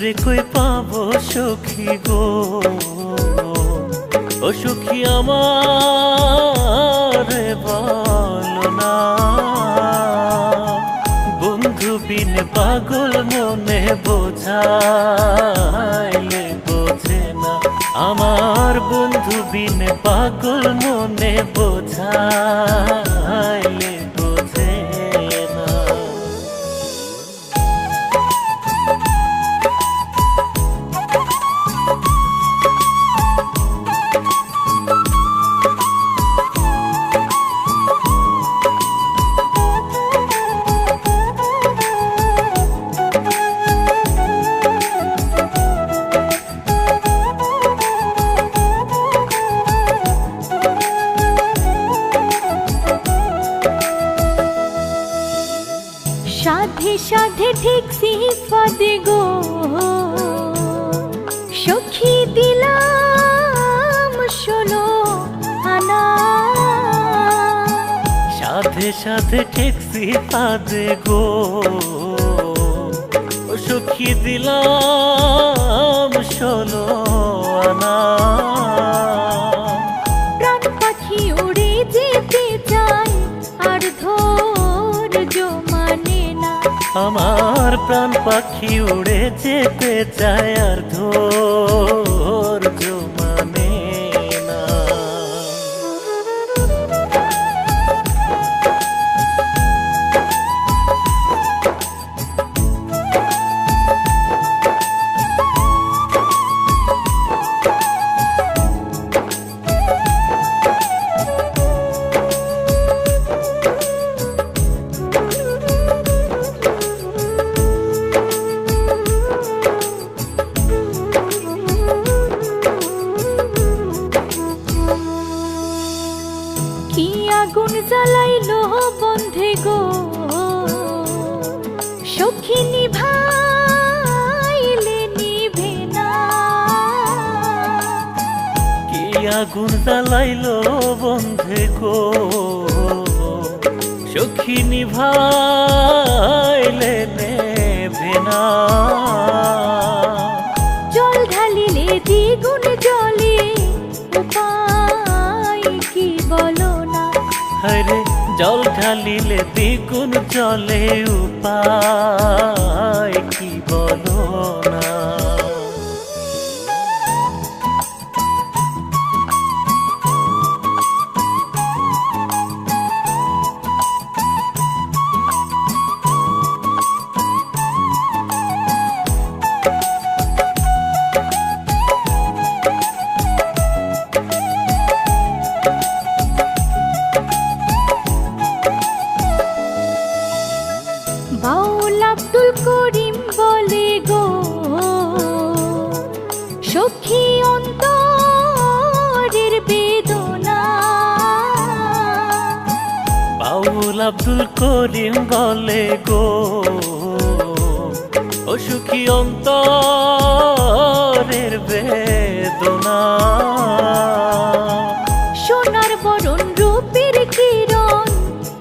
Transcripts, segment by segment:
বন্ধুরে কই পাব সখী গো? ও সখী আমার, বলো না। বন্ধু বিন পাগল মনে বোঝাইলে বোঝে না। আমার বন্ধু বিন পাগল মনে বোঝাইলে সাধে ঠিক সিফাতে গো। সখী দিলাম, শোনো আনা। সাধে সাধে ঠেকসি পাদে গো। সুখী দিলাম, শোনো আনা। আমার প্রাণ পাখি উড়ে যেতে চায় আর ধৈর্য সখী নিভাইলে নিভে না। কি আগুন জ্বালাইলো বন্ধে গো? সখী নিভাইলে নেবে না। জল ঢালিলে দ্বিগুণ জলে উপায় কি বলো না? হরে জল ঢালিলে দ্বিগুণ জলে উপায় অন্তরের বেদনা। বাউল আব্দুল করিম বলে গো ও সুখী অন্তরের বেদনা। সোনার বরণ রূপের কিরণ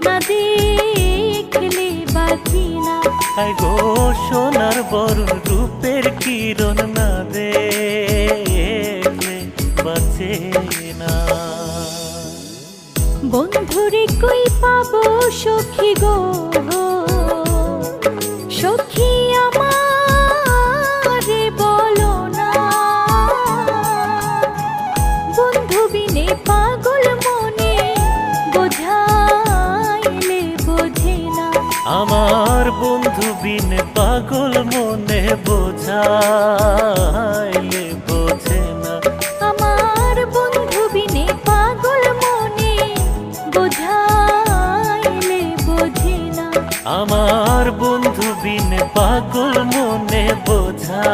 না দেখলে বাঁচি না। গো সোনার বরুণ রূপের কিরণ না দেখলে পাবো সখী গো। সখী আমারে বলো না। বন্ধু বিনে পাগল মনে বোঝাইলে বোঝে না। আমার বন্ধু বিন পাগল মনে বোঝাইলে বোঝে না। বিন পাগল মনে বোঝা